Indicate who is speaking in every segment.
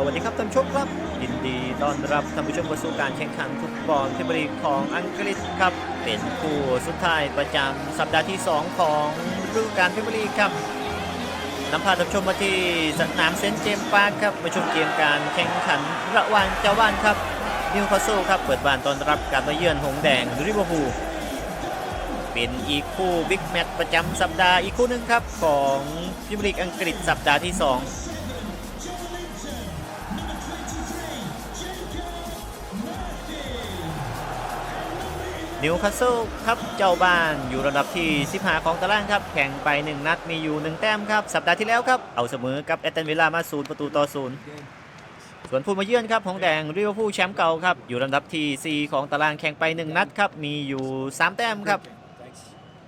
Speaker 1: สวัสดีครับท่านผู้ชมครับ ยินดีต้อนรับท่านผู้ชมเข้าสู่การแข่งขันฟุตบอลพรีเมียร์ลีกของอังกฤษครับ เป็นคู่สุดท้ายประจำสัปดาห์ที่ 2 ของฤดูกาลพรีเมียร์ลีกครับนำพาท่านผู้ชมมาที่สนามเซนต์เจมส์พาร์คครับมาชมเกมการแข่งขันระหว่างเจ้าบ้านครับนิวคาสเซิลครับเปิดบ้านต้อนรับการมาเยือนหงแดงริเวอร์พูลเป็นอีกคู่บิ๊กแมตช์ประจำสัปดาห์อีกคู่หนึ่งครับของพรีเมียร์ลีกอังกฤษสัปดาห์ที่ 2 นิวคาสเซิลครับเจ้าบ้านอยู่ระดับที่15ของตารางครับ แข่งไป 1 นัดมีอยู่ 1 แต้มครับ สัปดาห์ที่แล้วครับ เอาเสมอกับแอตตันวิลามาศูนย์ประตูต่อศูนย์ส่วนผู้มาเยือนครับของแดงริเวอร์พูลแชมป์เก่าครับ อยู่ระดับที่ 4 ของตารางแข่งไป 1 นัดครับ มีอยู่ 3 แต้มครับ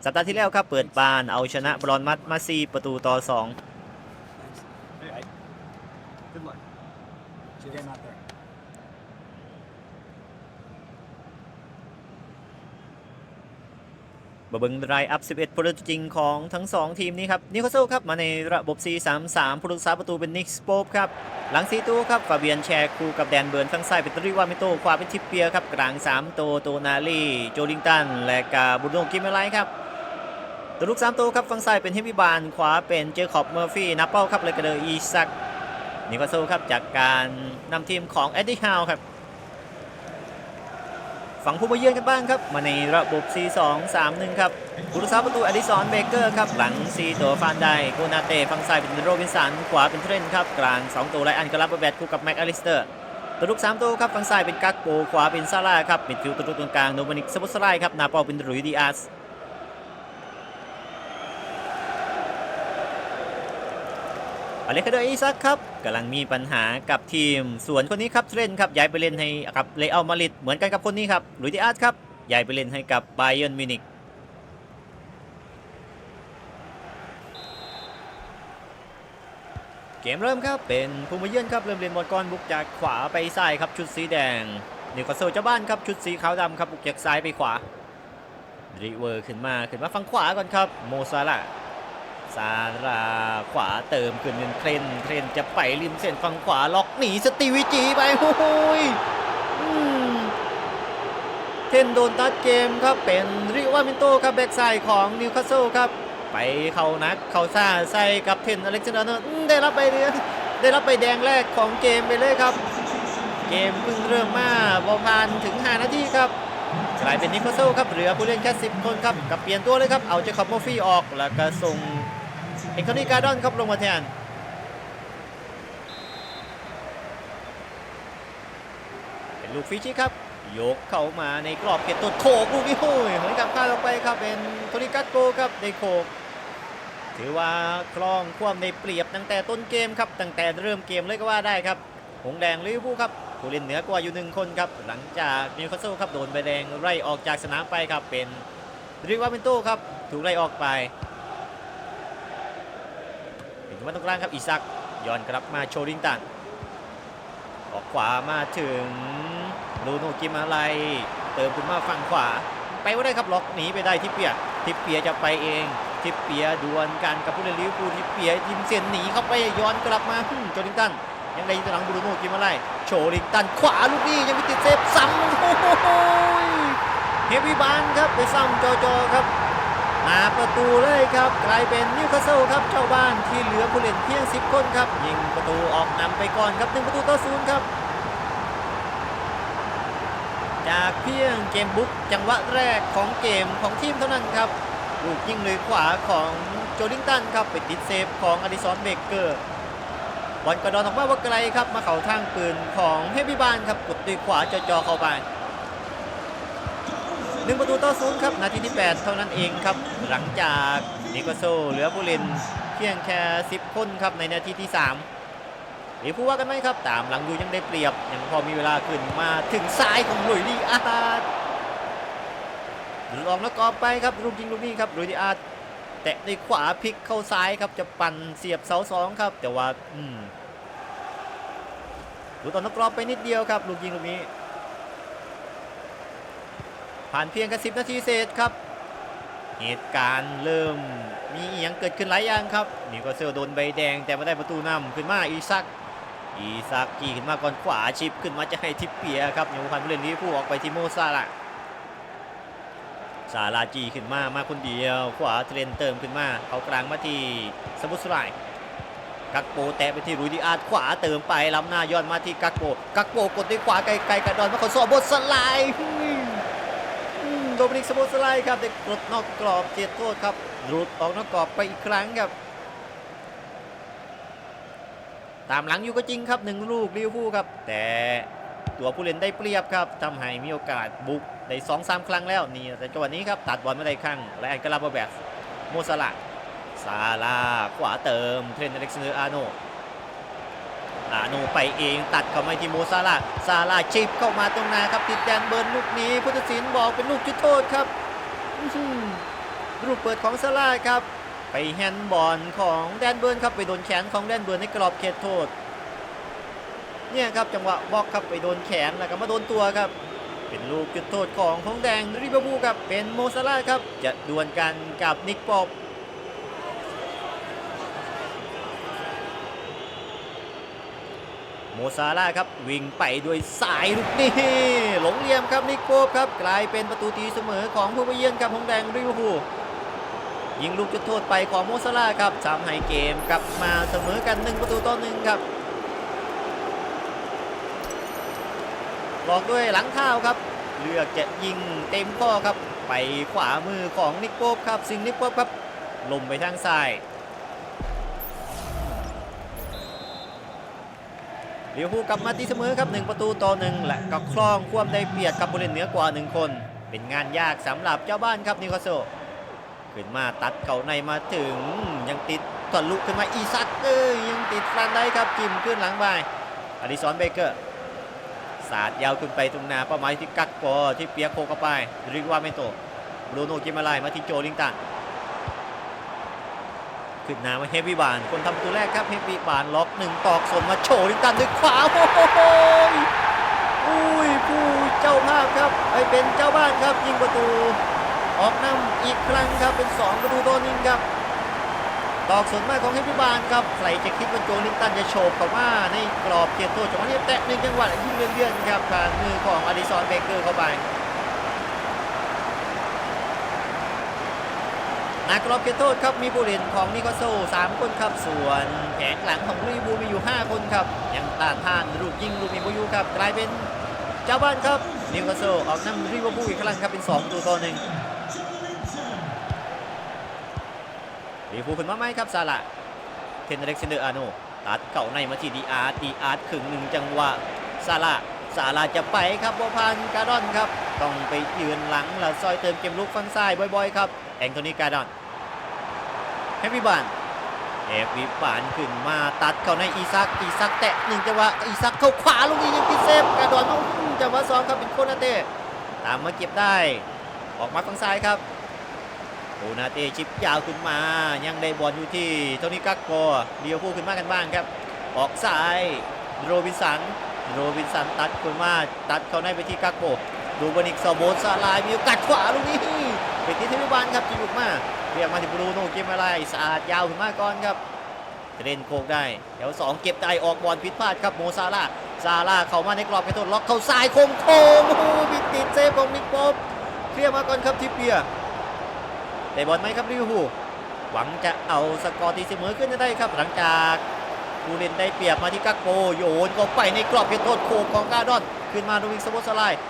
Speaker 1: สัปดาห์ที่แล้วครับ เปิดบ้านเอาชนะบรอนมัดมา4ประตูต่อ 2 บเบิงรายอัพ 11ผู้เล่นตัวจริงของทั้ง 2 ทีมนี้ครับนิโคลเซลครับมาในระบบ 4-3-3 ผู้รักษาประตูเป็นนิกสโปปครับ หลัง 4 ตัวครับฟาเบียนแชร์คูกับแดนเบิร์นทั้งซ้ายเป็นตริวามิโตขวาเป็นทิปเปียครับ กลาง3ตัวโตนาลีโจลิงตัน และกาบุโนกิมเมไลครับตัวลูก 3 ตัวครับฝั่งซ้ายเป็นเฮมิบาน ขวาเป็นเจคอบเมอร์ฟี่นับเป้าครับเลยกระเดออีซักนิโคลเซลครับจากการนำทีมของเอ็ดดี้ฮาวครับ ฝั่งผู้มาเยือนกันบ้างครับมาในระบบ 4-2-3-1 ครับบุรุษาประตูอดิสอนเบเกอร์ครับหลัง4ตัวฟานได้โกนาเต้ฝั่งซ้ายเป็นโรบินสันขวาเป็นเทรนต์ครับกลาง 2 ตัวไลอันกรับแบตคู่กับแม็กอลิสเตอร์ตัวลุก3ตัวครับฝั่งซ้ายเป็นกักโปขวาเป็นซาร่าครับมิดฟิลด์ตัวลุกตรงกลางโนมานิกสปอสไลครับนาปอลเป็นรุยดีอาส อเล็กซานเดอร์อีซักครับกำลังมีปัญหากับทีม ส่วนคนนี้ครับเทรนครับย้ายไปเล่นให้กับเลอัลมาดริดเหมือนกันกับคนนี้ครับลุยดิอาร์ตครับย้ายไปเล่นให้กับไบเ e ร์นมิวนิกเกมเริ่มครับ เป็นผู้มาเยือนครับ เริ่มเล่นบอลก่อนบุกจากขวาไปซ้ายครับชุดสีแดงนิวคาสเซิลเจ้าบ้านครับชุดสีขาวดำครับบุกจากซ้ายไปขวาริเวอร์ขึ้นมาขึ้นมาฝั่งขวาก่อนครับโมซาลา ซาราขวาเติมขึ้นเป็นเทรนเทรนจะไปริมเส้นฝั่งขวาล็อกหนีสติวิจีไปโอ้ยเทนโดนตัดเกมครับเป็นริวามินโตครับแบ็กไซด์ของนิวคาสเซิลครับไปเข้านักเข้าซ่าใส่กับเทนอเล็กซานเดอร์ได้รับใบเดือนได้รับใบแดงแรกของเกมไปเลยครับ เกมเพิ่งเริ่มมาบอลผ่านถึง 5 นาทีครับกลายเป็นนิโคลเซลครับเหลือผู้เล่นแค่ 10 คนครับกับเปลี่ยนตัวเลยครับเอาเจคอบโมฟี่ออกแล้วก็ส่ง เอ็นคอนี่การ์ดอนครับลงมาแทนเป็นลูกฟิชิครับยกเข้ามาในกรอบเขตตัวโขกลูกนี้โอ้ยเหมือนกับข้าลงไปครับเป็นโทนิกัสโกครับในโขกถือว่าคล่องความในเปรียบตั้งแต่ต้นเกมครับตั้งแต่เริ่มเกมเลยก็ว่าได้ครับหงแดงลิเวอร์พูลครับผู้เล่นเหนือกว่าอยู่หนึ่งคนครับหลังจากนิวคาสเซิลครับโดนใบแดงไล่ออกจากสนามไปครับเป็นริวาเมนโตครับถูกไล่ออกไป ถึงมาตรงกลางครับอีซักย้อนกลับมาโชลิงตันออกขวามาถึงลูโนกิมาไลเติมขึ้นมาฝั่งขวา ไปว่าได้ครับล็อกหนีไปได้ทิปเปียทิปเปียจะไปเอง ทิปเปียดวลกันกับผู้เล่นลิเวอร์พูลทิปเปียยิงเส้นหนีเข้าไปย้อนกลับมาฮึมโจลิงตันยังได้ยิงตัวหลังบรูโนกิมาไลโชลิงตันขวาลูกนี้ยังไม่ติดเซฟซ้ำโอ้โหเฮฟวี่บานครับไปซ้ำจอจอครับ หาประตูเลยครับกลายเป็นนิวคาสเซิลครับเจ้าบ้านที่เหลือผู้เล่นเพียง 10 คนครับ ยิงประตูออกนำไปก่อนครับหนึ่งประตูต่อศูนย์ครับ จากเพียงเกมบุกจังหวะแรกของเกมของทีมเท่านั้นครับลูกยิงเลยขวาของโจลิงตันครับไปติดเซฟของอดิสันเบเกอร์บอลกระดอนออกมาว่าไกลครับมาเข่าทางปืนของเฮฟวี่บานครับกดด้วยขวาจอจอเข้าไปหนึ่ งประตูต่อศูนย์ครับ นาทีที่ 8 เท่านั้นเองครับ หลังจากนิโกโซเหลือผู้เล่นเพียงแค่ 10 คนครับในนาทีที่ 3 หรือผู้ว่ากันไหมครับ ตามหลังอยู่ยังได้เปรียบ ยังพอมีเวลาขึ้นมาถึงซ้ายของลุยดีอาร์ตลองแล้วกอบไปครับลูกยิงลูกนี้ครับลุยดีอาร์ตแตะในขวาพลิกเข้าซ้ายครับจะปั่นเสียบเสาสองครับ แต่ว่า อืมดูตอนนักกรอบไปนิดเดียวครับ ลูกยิงลูกนี้ ผ่านเพียงแค่สิบนาทีเศษครับ เหตุการณ์เริ่มมีอหย่างเกิดขึ้นหลายอย่างครับนี่ก็เซิลโดนใบแดงแต่ไม่ได้ประตูนำขึ้นมาอีซัก อีซักกี้ขึ้นมาก่อนขวาชิปขึ้นมาจะให้ทิปเปียครับยังพันผู้เล่นลิเวอร์พูลออกไปที่โมซาละซาลาจีขึ้นมามาคนเดียว ขวาเทรนเติมขึ้นมาเขากลางมาที่สมุทรสไลกักโปแตะไปที่รูดิอาร์ขวาเติมไปล้ำหน้าย้อนมาที่กักโปกักโปกดด้วยขวาไกลๆกระดอนมาขอสอบบทสไลด์ โดมินิกสโบสไลด์ครับได้กดนอกกรอบเจ็ดโทษครับหลุดออกนอกกรอบไปอีกครั้งครับ ตามหลังอยู่ก็จริงครับหนึ่งลูกลิเวอร์พูลครับ แต่ตัวผู้เล่นได้เปรียบครับทำให้มีโอกาสบุกได้สองสามครั้งแล้วนี่แต่จังหวะนี้ครับตัดบอลไม่ได้ครั้งและแอนกาลาบาแบสโมซาลาซาลาขวาเติมเทรนต์เล็กซานเดอร์อาโน อาโนไปเองตัดเข้ามาที่โมซาลาซาลาชิปเข้ามาตรงหน้าครับ ติดแดนเบิร์นลูกนี้พุทธศิลป์บอกเป็นลูกจุดโทษครับลูกเปิดของซาลาครับ ไปแฮนด์บอลของแดนเบิร์นครับไปโดนแขนของแดนเบิร์นในกรอบเขตโทษ เนี่ยครับจังหวะบล็อกครับไปโดนแขนแล้วก็มาโดนตัวครับ เป็นลูกจุดโทษของของแดงริเบอร์พูลครับเป็นโมซาลาครับจะดวลกันกับนิกปอบ มซาลาครับวิ่งไปด้วยสายลูกนี้หลงเหลี่ยมครับนิกปอบครับกลายเป็นประตูตีเสมอของผู้ไปเยือนครับของแดงริวพูยิงลูกจุดโทษไปของโมซาลาครับทำให้เกมกลับมาเสมอกันหนึ่งประตูต่อหนึ่งครับหลอกด้วยหลังเท้าครับ เลือกจะยิงเต็มข้อครับ ไปขวามือของนิโป๊บครับซิงนิโป๊บครับลมไปทางซ้าย เลี้ยวผู้กลับมาตีเสมอครับหนึ่งประตูต่อหนึ่งและก็คล่องควบได้เปรียบกับบริเวณเหนือกว่าหนึ่งคน เป็นงานยากสำหรับเจ้าบ้านครับนิโคลาโซขึ้นมาตัดเก่าในมาถึงยังติดตอนลุกขึ้นมาอีซักเอ้ยยังติดฟันได้ครับจิ้มขึ้นหลังไปอดิสอนเบเกอร์สาดยาวขึ้นไปตรงหน้าเป้าหมายที่กักกอที่เปียกโคเข้าไปริกวาเมโตบรูโนกิมาไลมาที่โจลิงตัน ขึ้นน้ามาเฮฟวี่บาน คนทำประตูแรกครับเฮฟวี่บานล็อกหนึ่งตอกส่วนมาโชว์ลิงตันด้วยขวาโอ้โหอุ้ยผู้เจ้าภาพครับไปเป็นเจ้าบ้านครับยิงประตู ออกนำอีกครั้งครับเป็น 2 ประตูต่อหนึ่งครับตอกส่วนมากของเฮฟวิบานครับใครจะคิดว่าโจลินตันจะโฉบเข้ามาในกรอบเขตโทษจังหวะนี้แตะหนึ่งจังหวะยิงเลื่อนๆครับผ่านมือของอดิซอนเบเกอร์เข้าไป นากรอบเขตโทษครับมีผู้เล่นของนิโคโซ3 คนครับส่วนแผงหลังของรีบูมีอยู่ 5 คนครับยังต้านทานลูกยิงลูกมีบุยูครับกลายเป็นเจ้าบ้านครับนิโคโซออกนำรีบูอีกครั้งครับเป็น2ประตูต่อหนึ่งลิเวอร์พูขึ้นมาไหมครับซาละเทนเล็กซนเดอร์อาโนตัดเก่าในมาที่ดีอาร์ดีอาร์ครึ่งหนึ่งจังหวะซาละซาละจะไปครับบอพันการ์ดอนครับต้องไปยืนหลังแล้วซอยเติมเกมลุกฟังซ้ายบ่อยๆครับแองโทนีการ์ดอน แฮปปี้บานแฮปปี้บานขึ้นมาตัดเข้าในอีซักอีซักแตะหนึ่งจังหวะอีซักเข้าขวาลูกนี้ยังติดเซฟการ์ดอนต้องจังหวะสองครับเป็นโคนาเต้ตามมาเก็บได้ ออกมาฝั่งซ้ายครับโอนาเต้ชิปยาวขึ้นมา ยังได้บอลอยู่ที่โทนี่กักโกเดียวพูดขึ้นมากันบ้างครับ ออกซ้าย โรบินสัน โรบินสันตัดขึ้นมา ตัดเข้าในไปที่กักโกดูบอนิกสโบสลายมีโอกาสขวาลูกนี้เป็นที่เทวิบานครับจะยุกมา เรียกมาที่บรูโน่เกมอะไรสะอาดยาวขึ้นมาก่อนครับเล่นโคกได้แถวสองเก็บได้ออกบอลผิดพลาดครับโมซาลาซาลาเข้ามาในกรอบกระโดดล็อกเข้าซ้ายโคมโคมโอ้โหบิดติดเซฟของนิกป๊บเคลียร์มาก่อนครับทิปเปียได้บอลไหมครับลิวอร์พูหวังจะเอาสกอร์ตีเสมอขึ้นจะได้ครับหลังจากผู้เล่นได้เปรียบมาที่กักโปโยนเข้าไปในกรอบเขตโทษโคของกาดอน ขึ้นมาโดมิกสโบสไลด์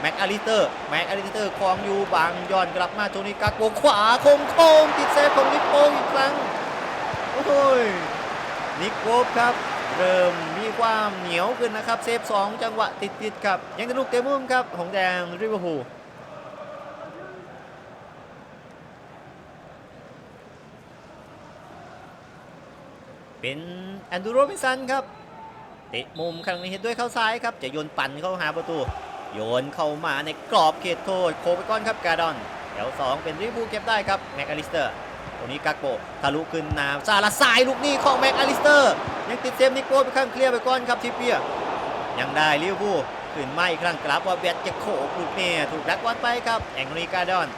Speaker 1: แม็กอาริเตอร์แม็กอาริเตอร์คลองอยู่บางย้อนกลับมาโทนี่กักโปขวาคงคงติดเซฟของนิโปอีกครั้งโอ้โหยนิโก้ครับ เริ่มมีความเหนียวขึ้นนะครับเซฟสองจังหวะติดๆครับ ยังเป็นลูกเตะมุมครับของแดงริเวอร์พูลเป็นแอนดูโรบินสันครับเตะมุมครั้งนี้เห็นด้วยเข้าซ้ายครับจะโยนปั่นเข้าหาประตู โยนเข้ามาในกรอบเขตโทษโคไปก้อนครับการ์ดอนแถว2เป็นริบูเก็บได้ครับแม็กอลิสเตอร์ตรงนี้กักโปทะลุขึ้นนาซาลาสายลูกนี้ของแม็กอลิสเตอร์ยังติดเซฟนิโก้ไปข้างเคลียร์ไปก้อนครับทิปเปียยังได้ลิเวอร์พูลขึ้นไมาอีกครั้งกลับว่าแบตจะโขกลูกนี้ถูกดักวัดไปครับแองโทนีการ์ดอน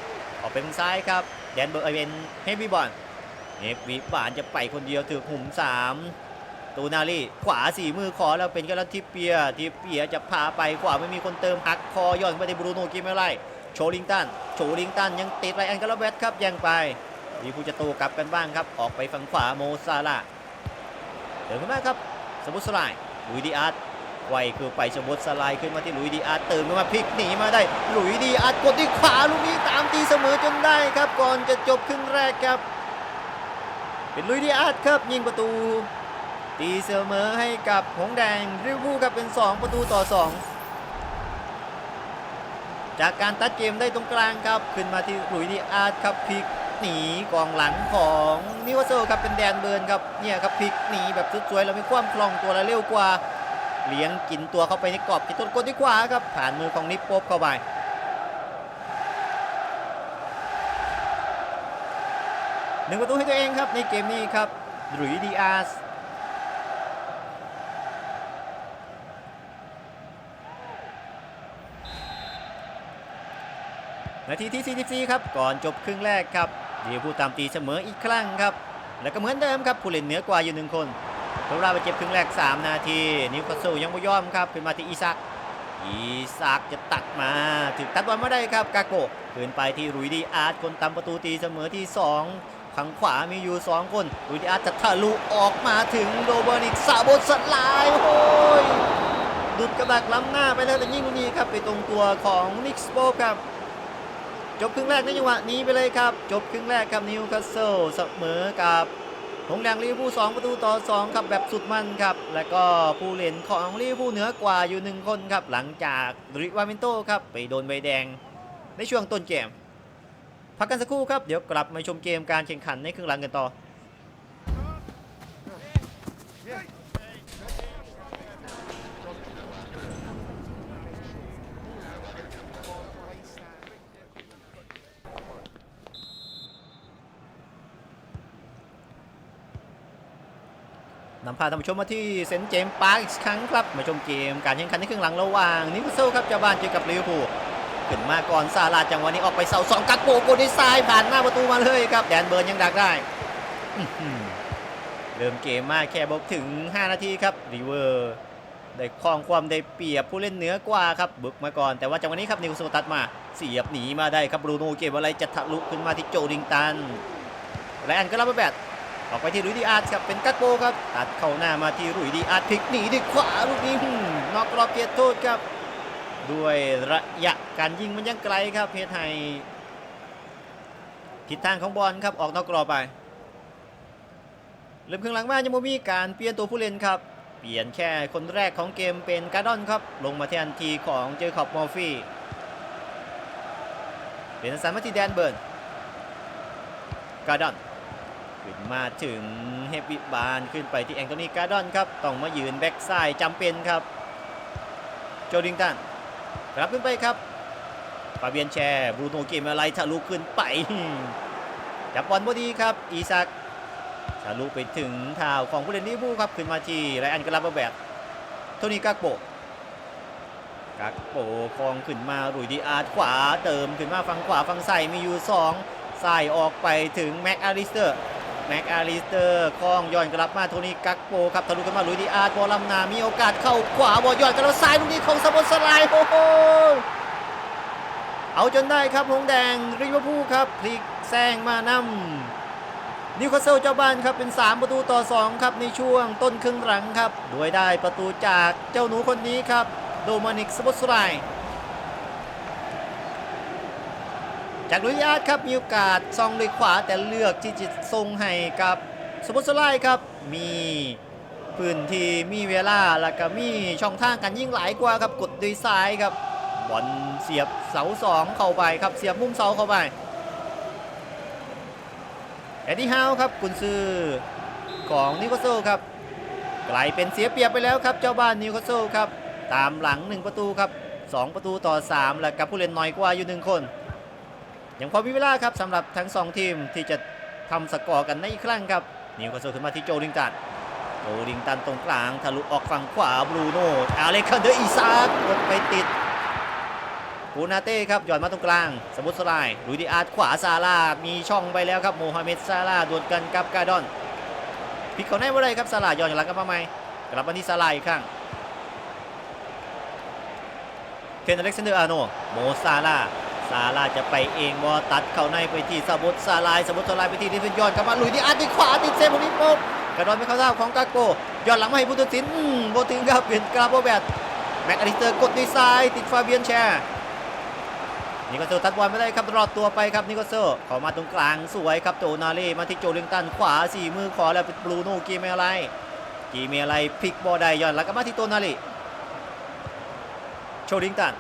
Speaker 1: ออกไปทางซ้ายครับแดนเบอร์เอเวนเฮฟวีบอลเอฟวิบานจะไปคนเดียวถือหุ่มสาม ตูนาลีขวาสี่มือขอแล้วเป็นกระทิปเปียทิปเปียจะพาไปขวาไม่มีคนเติมหักคอย่อนไปที่บรูโน่กิมไม่ไล่โชลิงตันโชลิงตันยังติดไรอันกาลาเวตครับยังไปดีผู้จะโตกลับกันบ้างครับ ออกไปฝั่งขวาโมซาลาเดินขึ้นมาครับสมุทรสลายลุยดีอาร์ตไวคือไปสมุทรสลายขึ้นมาที่ลุยดีอาร์ตเติมขึ้นมาพลิกหนีมาได้ลุยดีอาร์ตกดที่ขวาลูกนี้ตามตีเสมอจนได้ครับ ก่อนจะจบครึ่งแรกครับ เป็นลุยดีอาร์ตครับยิงประตู ตีเสมอให้กับหงแดงริวพูลครับเป็น 2 ประตูต่อ 2 จากการตัดเกมได้ตรงกลางครับ ขึ้นมาที่หลุยดีอาร์ตครับพลิกหนีกองหลังของนิวเซิลครับเป็นแดนเบิร์นครับเนี่ยครับพลิกหนีแบบสวยๆแล้วมีความคล่องตัวและเร็วกว่า เลี้ยงกินตัวเข้าไปในกรอบที่ต้นกดที่ขวาครับผ่านมือของนิปโป๊บเข้าไปหนึ่งประตูให้ตัวเองครับในเกมนี้ครับหลุยดีอาร์ นาทีที่ 44 ครับ ก่อนจบครึ่งแรกครับเดียวผู้ตามตีเสมออีกครั้งครับ แล้วก็เหมือนเดิมครับผู้เล่นเหนือกว่าอยู่หนึ่งคนเวลาไปเจ็บครึ่งแรก 3 นาที นิวคาสเซิลยังไม่ยอมครับขึ้นมาที่อีซัก อีซักจะตัดมา ถึงตัดบอลไมาได้ครับกาโกะขึ้นไปที่รุยดีอาร์ตคนตามประตูตีเสมอที่ 2ข้างขวามีอยู่ 2 คนรุยดีอาร์ตจะทะลุออกมาถึงโดเบอร์นิกซาโบสลายโอ้ยดุดกระดักล้ำหน้าไปแล้วแต่ยิ่งลูกนี้ครับไปตรงตัวของนิกสโปครับ จบครึ่งแรกในจังหวะนี้ไปเลยครับ จบครึ่งแรกครับนิวคาสเซิลเสมอกับหงแดงลิเวอร์พูล2ประตูต่อ2ครับแบบสุดมันครับ แล้วก็ผู้เล่นของลิเวอร์พูลเหนือกว่าอยู่หนึ่งคนครับ หลังจากริวาเมนโตครับไปโดนใบแดงในช่วงต้นเกม พักกันสักครู่ครับ เดี๋ยวกลับมาชมเกมการแข่งขันในครึ่งหลังกันต่อ นำพาท่านผู้ชมมาที่เซนต์เจมส์ปาร์คอีกครั้งครับ มาชมเกมการแข่งขันในครึ่งหลังระหว่างนิวคาสเซิลครับเจ้าบ้านเจอกับลิเวอร์พูลขึ้นมาก่อนซาลาจังหวะนี้ออกไปเสาสองกักโปโกดีไซน์ผ่านหน้าประตูมาเลยครับแดนเบิร์นยังดักได้เริ่มเกมมาแค่บอกถึง 5 นาทีครับริเวอร์ได้ครองความได้เปรียบผู้เล่นเหนือกว่าครับบุกมาก่อนแต่ว่าจังหวะนี้ครับนิวคาสเซิลตัดมาเสียบหนีมาได้ครับบรูโน่เกมอะไรจะทะลุขึ้นมาที่โจลิงตันและอันก็รับไปแบบ ออกไปที่ลุยดีอาร์ตครับเป็นกักโปครับตัดเข้าหน้ามาที่ลุยดีอาร์ตพลิกหนีด้วยขวาลูกนี้หืมนอกกรอบเขตโทษครับ ด้วยระยะการยิงมันยังไกลครับเพชรไทยทิศทางของบอลครับออกนอกกรอบไปเริ่มครึ่งหลังมายังไม่มีการเปลี่ยนตัวผู้เล่นครับเปลี่ยนแค่คนแรกของเกมเป็นการ์ดอนครับ ลงมาแทนทีของเจอขอบมอร์ฟี่เป็นสันมาที่แดนเบิร์นการ์ดอน ขึ้นมาถึงเฮปปี้บานขึ้นไปที่แองโทนีการ์ดอนครับต้องมายืนแบ็กซ้ายจำเป็นครับ โจดิงตันรับขึ้นไปครับฟาเบียนแชร์บรูโนเกมอะไรทะลุขึ้นไปจับบอลพอดีครับ อีซักทะลุไปถึงเท้าของผู้เล่นลิเวอร์พูลครับขึ้นมาที่ไรอันกราบแบบโทนี่กักโปกักโปคลองขึ้นมารุยดีอาร์ตขวาเติมขึ้นมาฝั่งขวาฝั่งใส่มีอยู่สองใส่ออกไปถึงแม็กอาริสเตอร์ แม็กอาริสเตอร์คล้องย้อนกลับมาโทนี่กักโปครับทะลุกันมาลุยดีอาร์ตบอลลำนา มีโอกาสเข้าขวาบอลย้อนกลับมาซ้ายลูกนี้ของสปอนสไลด์โอ้โหเอาจนได้ครับหงแดงริเวอร์พูลครับพลิกแซงมานำนิวคาสเซิลเจ้าบ้านครับเป็น 3 ประตูต่อ 2 ครับในช่วงต้นครึ่งหลังครับโดยได้ประตูจากเจ้าหนูคนนี้ครับโดมานิกสปอตสไลด์ จากลุยอาร์ตครับมีโอกาสซองด้วยขวาแต่เลือกที่จะทรงให้กับสปอตสไลครับมีพื้นที่มีเวลาแล้วก็มีช่องทางกันยิ่งหลายกว่าครับกดด้วยซ้ายครับบอลเสียบเสาสองเข้าไปครับเสียบมุมเสาเข้าไปแอดดี้ฮาวครับกุนซือของนิวคาสเซิลครับกลายเป็นเสียเปรียบไปแล้วครับเจ้าบ้านนิวคาสเซิลครับตามหลัง 1 ประตูครับ 2 ประตูต่อ 3 แล้วกับผู้เล่นน้อยกว่าอยู่ 1 คน ยังพอมีเวลาครับสำหรับทั้ง 2 ทีมที่จะทำสกอร์กันในอีกครั้งครับ นิวคาสเซิลขึ้นมาที่โจลิงตันโจลิงตันตรงกลางทะลุออกฝั่งขวาบรูโน่อาเลคันเดอร์อีซากกดไปติดกูนาเต้ครับหย่อนมาตรงกลาง สมุทรสลายลุยดีอาร์ตขวาซาลา มีช่องไปแล้วครับโมฮัมเหม็ดซาลาดวลกันกับกาดอนพิกเขาได้บ่ได้ครับซาลาย้อนหลังกับมาใหม่กลับมาที่ซาลาอีกครั้งเคนอเล็กซานเดอร์อาโนโมซาลา ซาลาจะไปเองบอตัดเข้าในไปที่ซาบุตซาลายซาบุตซาลายไปที่ดิฟินยอนกลับมาลุยที่อาร์ตที่ขวาติดเซฟตรงนี้ปุ๊บกระโดดไปเข้าเท้าของกาโกย้อนหลังมาให้ผู้ตัดสินโบถึงครับเปลี่ยนกราโบแบตแม็กอลิสเตอร์กดด้วยซ้ายติดฟาเบียนแชร์นิโคลโซตัดบอลไม่ได้ครับรอดตัวไปครับนิโคลโซเข้ามาตรงกลางสวยครับโจนาเล่มาที่โจลิงตันขวาสี่มือขอแล้วเป็นบรูโน่กีเมอะไรกีเมอะไรพลิกบอลได้ย้อนแล้วก็มาที่โตนาเล่โจลิงตัน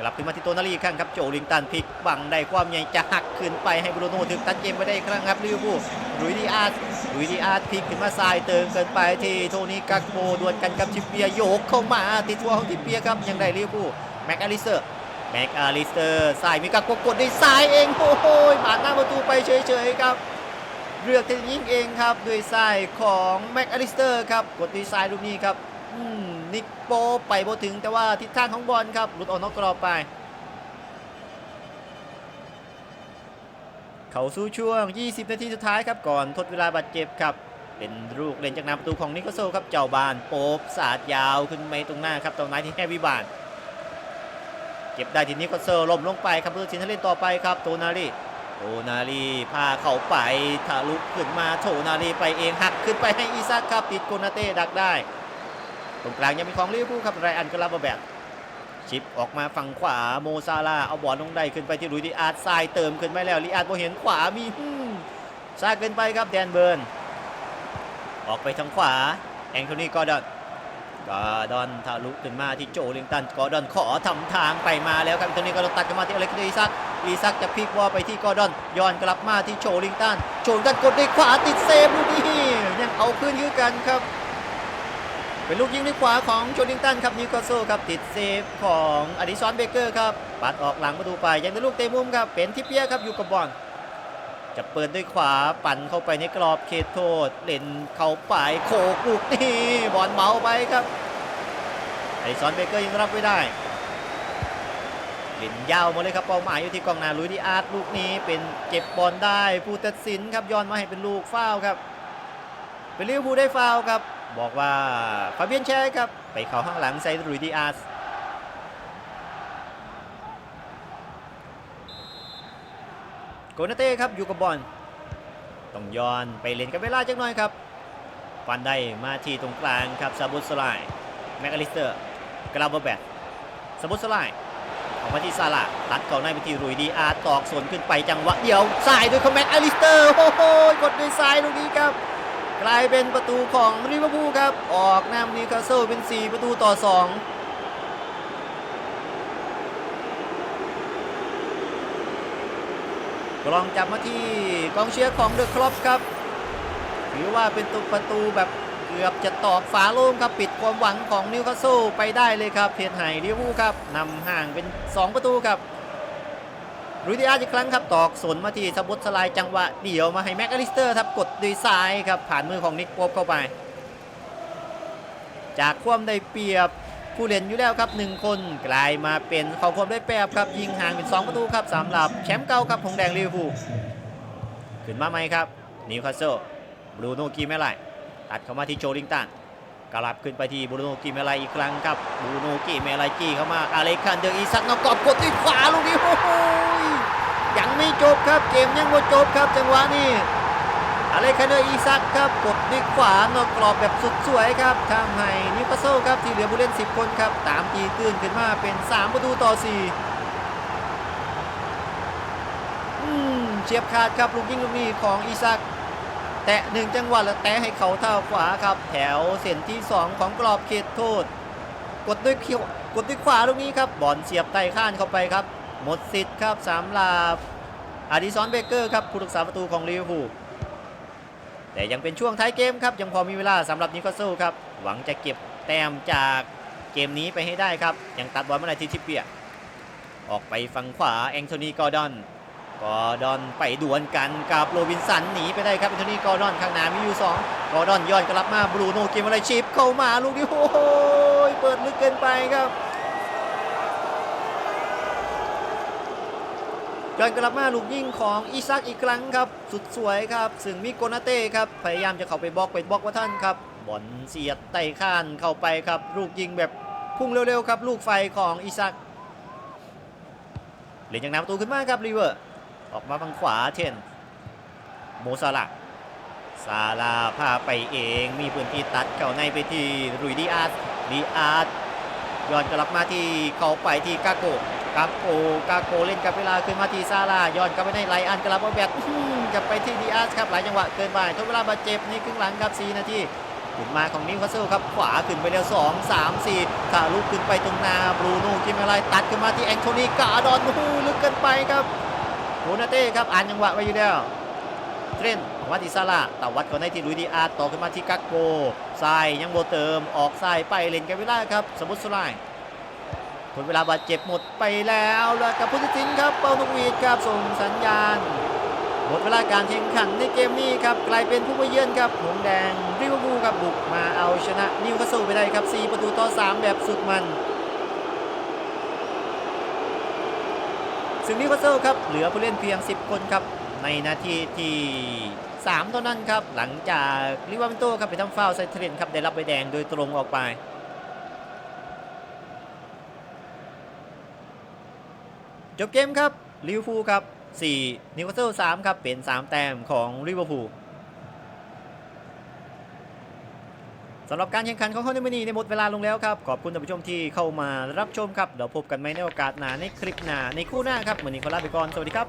Speaker 1: กลับขึ้นมาที่โตนาเล่อีกครั้งครับโจลิงตันพลิกบังได้ความใหญ่จะหักขึ้นไปให้บรูโน่ถึงตัดเกมไปได้ครั้งครับลิเวอร์พูลุยดีอาร์ตลุยดีอาร์ตพลิกขึ้นมาซ้ายเติมเกินไปที่โทนี่กักโบดวลกันกับทิปเปียโยกเข้ามาติดตัวของทิปเปียครับยังได้ลิเวอร์พูลแม็กอลิสเตอร์แม็กอาลิสเตอร์สายมีการกดได้ซ้ายเองโอ้โหบาดหน้าประตูไปเฉยๆครับเลือกที่ยิงเองครับด้วยซ้ายของแม็กอาลิสเตอร์ครับกดด้วยซ้ายลูกนี้ครับ อืมนิกโปไปบ่ถึงแต่ว่าทิศทางของบอลครับหลุดออกนอกกรอบไป เขาสู้ช่วง 20 นาทีสุดท้ายครับก่อนทดเวลาบาดเจ็บครับ เป็นลูกเล่นจากนำประตูของนิโคโซครับเจ้าบานโป๊บสาดยาวขึ้นไปตรงหน้าครับตรงไหนที่แฮวิบานเก็บได้ทีนี้ก็เซอร์ล้มลงไปครับผู้ตัดสินให้เล่นต่อไปครับโตนาลีโตนาลีพาเข้าไปทะลุขึ้นมาโตนาลีไปเองหักขึ้นไปให้อีซักครับติดโกนาเต้ดักได้ ตรงกลางยังมีของลิเวอร์พูลครับไรอันก็รับมาแบบชิปออกมาฝั่งขวาโมซาลาเอาบอลลงได้ขึ้นไปที่ลุยดิอาร์ตทรายเติมขึ้นไปแล้วลิอาร์ตพอเห็นขวามีฮึซาเกินไปครับแดนเบิร์น ออกไปทางขวาแองโทนีกอร์ดอนกอร์ดอนทะลุขึ้นมาที่โจลิงตันกอร์ดอนขอทำทางไปมาแล้วครับตอนนี้ก็ตัดกันมาที่อเล็กซ์อีซักอีซักจะพลิกบอลไปที่กอร์ดอนย้อนกลับมาที่โจลิงตันโจลิงตันกดด้วยขวาติดเซฟลูกนี้ยังเอาขึ้นคือกันครับ เป็นลูกยิงด้วยขวาของโจลิงตันครับนิวคาสเซิลครับติดเซฟของอดิสันเบเกอร์ครับปัดออกหลังประตูไปยังได้ลูกเตะมุมครับเป็นทิเปียครับอยู่กับบอลจะเปิดด้วยขวาปั่นเข้าไปในกรอบเขตโทษ เล่นเข้าไปโขกลูกนี่บอลเมาไปครับไอซอนเบเกอร์ยังรับไม่ได้เล่นยาวมาเลยครับเป้าหมายอยู่ที่กองหน้าลุยดีอาร์ตลูกนี้เป็นเก็บบอลได้ผู้ตัดสินครับย้อนมาให้เป็นลูกฟาวครับเป็นลิเวอร์พูลได้ฟาวครับ บอกว่าฟาเบียนแชร์ครับ ไปเข้าข้างหลังใส่ลุยดีอาร์ตโกนาเต้ครับอยู่กับบอลต้องย้อนไปเล่นกับเวลาจักหน่อยครับฟันได้มาที่ตรงกลางครับซาบุสไลแม็กอลิสเตอร์กราบแบตสมุทรสลออกมาที่ซาลาตัดเก่อนในไปที่รุยดีอาร์ตอกส่วนขึ้นไปจังหวะเดียวสายด้วยของแม็กอลิสเตอร์โอ้โหกดด้วยซ้ายลูกนี้ครับ กลายเป็นประตูของลิเวอร์พูลครับ ออกนำนิวคาสเซิลเป็น 4 ประตูต่อ 2กลองจับมาที่กองเชียร์ของเดอะครอปครับถือว่าเป็นตัวประตูแบบเกือบจะตอกฝาโล่งครับปิดความหวังของนิวคาสเซิลไปได้เลยครับเพจไห่ลิเวอร์พูลครับนำห่างเป็น 2 ประตูครับ รุยดิอาอีกครั้งครับตอกสนมาที่สบุตสลายจังหวะเดี่ยวมาให้แม็กอลิสเตอร์ครับกดด้วยซ้ายครับผ่านมือของนิกโป๊บเข้าไป จากความได้เปรียบผู้เล่นอยู่แล้วครับหนึ่งคนกลายมาเป็นเขาความได้เปรียบครับยิงห่างเป็น 2 ประตูครับสำหรับแชมป์เก่าครับของแดงลิเวอร์พูลขึ้นมาไหมครับนิวคาสเซิลบรูโน่กีไม่ไลตัดเข้ามาที่โจลิงตันกลับขึ้นไปที่บรูโนกิเมลัยอีกครั้งครับบรูโนกิเมลัยจี้เข้ามาอเล็กซานเดอร์อีซักนอกกรอบกดด้วยขวาลูกนี้โอ้โห ไม่จบครับ เกมยังไม่จบครับ จังหวะนี้อเล็กซานเดอร์อีซักครับกดด้วยขวานอกกรอบแบบสุดสวยครับทำให้นิวคาสเซิลครับที่เหลือผู้เล่น 10 คนครับตามตีตื้นขึ้นมาเป็น 3 ประตูต่อ 4 อืมเฉียบขาดครับลูกยิงลูกนี้ของอีซัก แตะหนึ่งจังหวะแล้วแตะให้เขาเท้าขวาครับ แถวเส้นที่ 2 ของกรอบเขตโทษ กดด้วยเขียวกดด้วยขวาลูกนี้ครับบอลเสียบใต้ข้านเข้าไปครับ หมดสิทธิ์ครับสามลาบ อาดิซอนเบเกอร์ครับผู้รักษาประตูของลิเวอร์พูลแต่ยังเป็นช่วงท้ายเกมครับ ยังพอมีเวลาสำหรับนิโคลเซิลครับ หวังจะเก็บแต้มจากเกมนี้ไปให้ได้ครับ ยังตัดบอลมาได้ที่ทิปเปีย ออกไปฝั่งขวาแองโทนีกอร์ดอนกอร์ดอนไปดวลกันกับโรบินสันหนีไปได้ครับแอนโทนีกอร์ดอนข้างหน้ามีอยู่2กอร์ดอนย้อนกลับมาบรูโน่เกมอะไรชิปเข้ามาลูกนี้โอ้โหเปิดลึกเกินไปครับ โต การกลับมาลูกยิงของอีซักอีกครั้งครับ สุดสวยครับ ซึ่งมีโกนาเต้ครับ พยายามจะเข้าไปบล็อกไปบล็อกว่าท่านครับบอลเสียดไต่ข้านเข้าไปครับ ลูกยิงแบบพุ่งเร็วๆครับ ลูกไฟของอีซักเล่นจากน้ำประตูขึ้นมาครับรีเวอร์ออกมาฝั่งขวาเช่นโมซาลาซาลาพาไปเองมีพื้นที่ตัดเข้าในไปที่รุยดีอาร์ดีอาร์ย้อนกลับมาที่เข้าไปที่กาโก กาโกกาโกเล่นกับเวลาขึ้นมาทีซาลาย้อนกลับไปในไลอันกลับมาแบตอื้อหือกลับไปที่ดีอาร์สครับหลายจังหวะเกินไปทดเวลาบาดเจ็บในครึ่งหลังครับ4นาทีขึ้นมาของนิวคาสเซิลครับขวาขึ้นไปเร็ว2 3 4ถ้าลุกขึ้นไปตรงนาบรูโน่กิมอะไรตัดขึ้นมาที่แองโทนีกาดอนโอ้โหลึกเกินไปครับโรนาเต้ครับอ่านจังหวะไว้อยู่แล้วเทรนต์วัดที่ซาลาตวัดก่อนในที่ลุยดีอาร์ต่อขึ้นมาที่กาโกซ้ายยังโบเติมออกซ้ายไปเล่นกับเวลาครับสมมุติสไล ผลเวลาบาดเจ็บหมดไปแล้วแล้วกับผู้ตัดสินครับเปานุกวีดครับส่งสัญญาณ หมดเวลาการแข่งขันในเกมนี้ครับกลายเป็นผู้มาเยือนครับหงแดงริวอร์พูลครับบุกมาเอาชนะนิวคาสเซิลไปได้ครับ 4 ประตูต่อ 3 แบบสุดมัน ซึ่งนิวคาสเซิลครับเหลือผู้เล่นเพียง 10 คนครับในนาทีที่3เท่านั้นครับหลังจากลิวาเมนโตครับไปทำฟาวใส่เทรนครับได้รับใบแดงโดยตรงออกไป จบเกมครับลิเวอร์พูลครับ4นิวคาสเซิล3ครับเป็น 3 แต้มของลิเวอร์พูลสำหรับการแข่งขันของเขาในวันนี้ในหมดเวลาลงแล้วครับ ขอบคุณท่านผู้ชมที่เข้ามารับชมครับเดี๋ยวพบกันใหม่ในโอกาสหน้าในคลิปหน้าในคู่หน้าครับวันนี้ขอลาไปก่อนสวัสดีครับ